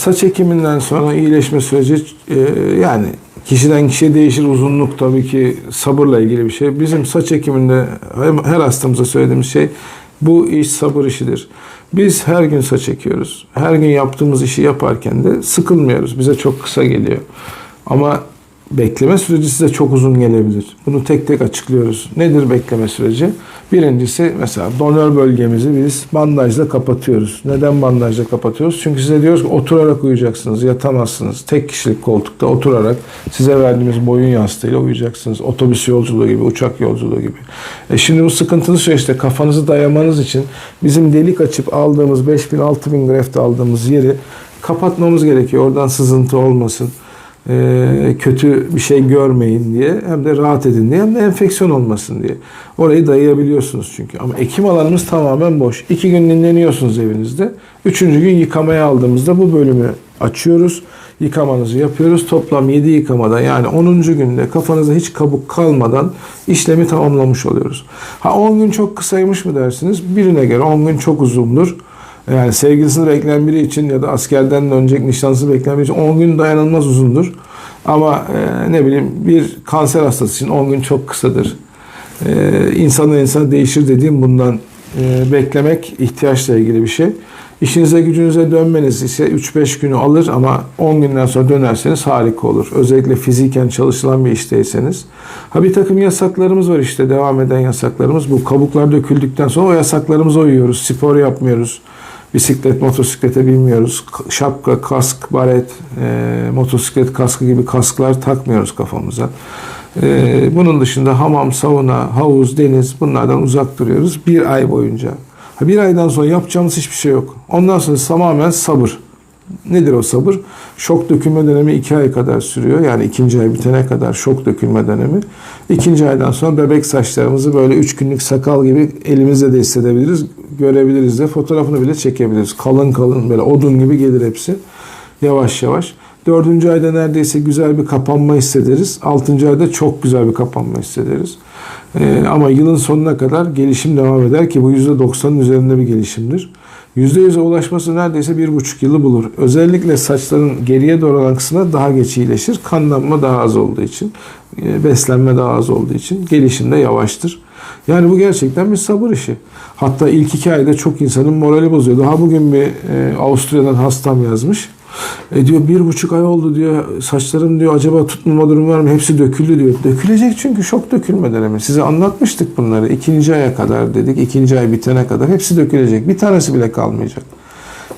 Saç ekiminden sonra iyileşme süreci e, yani kişiden kişiye değişir uzunluk tabii ki sabırla ilgili bir şey. Bizim saç ekiminde her hastamıza söylediğimiz şey bu iş sabır işidir. Biz her gün saç ekiyoruz. Her gün yaptığımız işi yaparken de sıkılmıyoruz. Bize çok kısa geliyor. Ama bekleme süreci size çok uzun gelebilir. Bunu tek tek açıklıyoruz. Nedir bekleme süreci? Birincisi mesela donör bölgemizi biz bandajla kapatıyoruz. Neden bandajla kapatıyoruz? Çünkü size diyoruz ki oturarak uyuyacaksınız, yatamazsınız. Tek kişilik koltukta oturarak size verdiğimiz boyun yastığıyla uyuyacaksınız. Otobüs yolculuğu gibi, uçak yolculuğu gibi. E şimdi bu sıkıntılı süreçte kafanızı dayamanız için bizim delik açıp aldığımız 5000-6000 graft aldığımız yeri kapatmamız gerekiyor. Oradan sızıntı olmasın kötü bir şey görmeyin diye hem de rahat edin diye hem de enfeksiyon olmasın diye. Orayı dayayabiliyorsunuz çünkü. Ama ekim alanımız tamamen boş. İki gün dinleniyorsunuz evinizde. Üçüncü gün yıkamaya aldığımızda bu bölümü açıyoruz. Yıkamanızı yapıyoruz. Toplam 7 yıkamada yani 10. günde kafanızda hiç kabuk kalmadan işlemi tamamlamış oluyoruz. Ha 10 gün çok kısaymış mı dersiniz? Birine göre 10 gün çok uzundur. Yani sevgilisini bekleyen biri için ya da askerden dönecek nişanlısı bekleyen biri için 10 gün dayanılmaz uzundur. Ama e, ne bileyim bir kanser hastası için 10 gün çok kısadır. E, insandan insana değişir dediğim bundan e, beklemek ihtiyaçla ilgili bir şey. İşinize gücünüze dönmeniz ise 3-5 günü alır ama 10 günden sonra dönerseniz harika olur. Özellikle fiziken çalışılan bir işteyseniz. Ha bir takım yasaklarımız var işte devam eden yasaklarımız. Bu kabuklar döküldükten sonra o yasaklarımıza uyuyoruz. Spor yapmıyoruz. Bisiklet, motosiklete binmiyoruz. K- Şapka, kask, baret, e, motosiklet kaskı gibi kasklar takmıyoruz kafamıza. E, bunun dışında hamam, sauna, havuz, deniz bunlardan uzak duruyoruz bir ay boyunca. Bir aydan sonra yapacağımız hiçbir şey yok. Ondan sonra tamamen sabır. Nedir o sabır? Şok dökülme dönemi iki ay kadar sürüyor. Yani ikinci ay bitene kadar şok dökülme dönemi. İkinci aydan sonra bebek saçlarımızı böyle üç günlük sakal gibi elimizle de hissedebiliriz. Görebiliriz de fotoğrafını bile çekebiliriz. Kalın kalın böyle odun gibi gelir hepsi. Yavaş yavaş. Dördüncü ayda neredeyse güzel bir kapanma hissederiz. Altıncı ayda çok güzel bir kapanma hissederiz. Ee, ama yılın sonuna kadar gelişim devam eder ki bu %90'ın üzerinde bir gelişimdir. %100'e ulaşması neredeyse bir buçuk yılı bulur. Özellikle saçların geriye doğru olan kısmına daha geç iyileşir. Kanlanma daha az olduğu için, e, beslenme daha az olduğu için gelişim de yavaştır. Yani bu gerçekten bir sabır işi. Hatta ilk iki ayda çok insanın morali bozuyor. Daha bugün bir e, Avusturya'dan hastam yazmış. E diyor bir buçuk ay oldu diyor saçlarım diyor acaba tutmama durum var mı? Hepsi döküldü diyor. Dökülecek çünkü şok dökülme dönemi. Size anlatmıştık bunları. İkinci aya kadar dedik. ikinci ay bitene kadar hepsi dökülecek. Bir tanesi bile kalmayacak.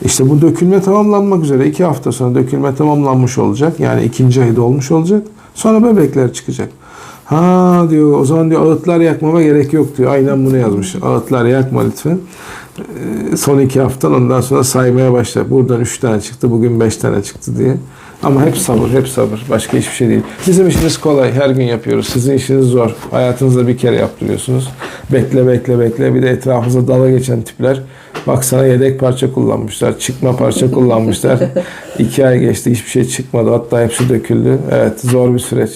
İşte bu dökülme tamamlanmak üzere. iki hafta sonra dökülme tamamlanmış olacak. Yani ikinci ayda olmuş olacak. Sonra bebekler çıkacak. Ha diyor o zaman diyor ağıtlar yakmama gerek yok diyor. Aynen bunu yazmış. Ağıtlar yakma lütfen. Ee, son iki haftan ondan sonra saymaya başla. Buradan üç tane çıktı, bugün beş tane çıktı diye. Ama hep sabır, hep sabır. Başka hiçbir şey değil. Bizim işimiz kolay. Her gün yapıyoruz. Sizin işiniz zor. Hayatınızda bir kere yaptırıyorsunuz. Bekle, bekle, bekle. Bir de etrafınıza dala geçen tipler. Baksana yedek parça kullanmışlar. Çıkma parça kullanmışlar. İki ay geçti. Hiçbir şey çıkmadı. Hatta hepsi döküldü. Evet, zor bir süreç.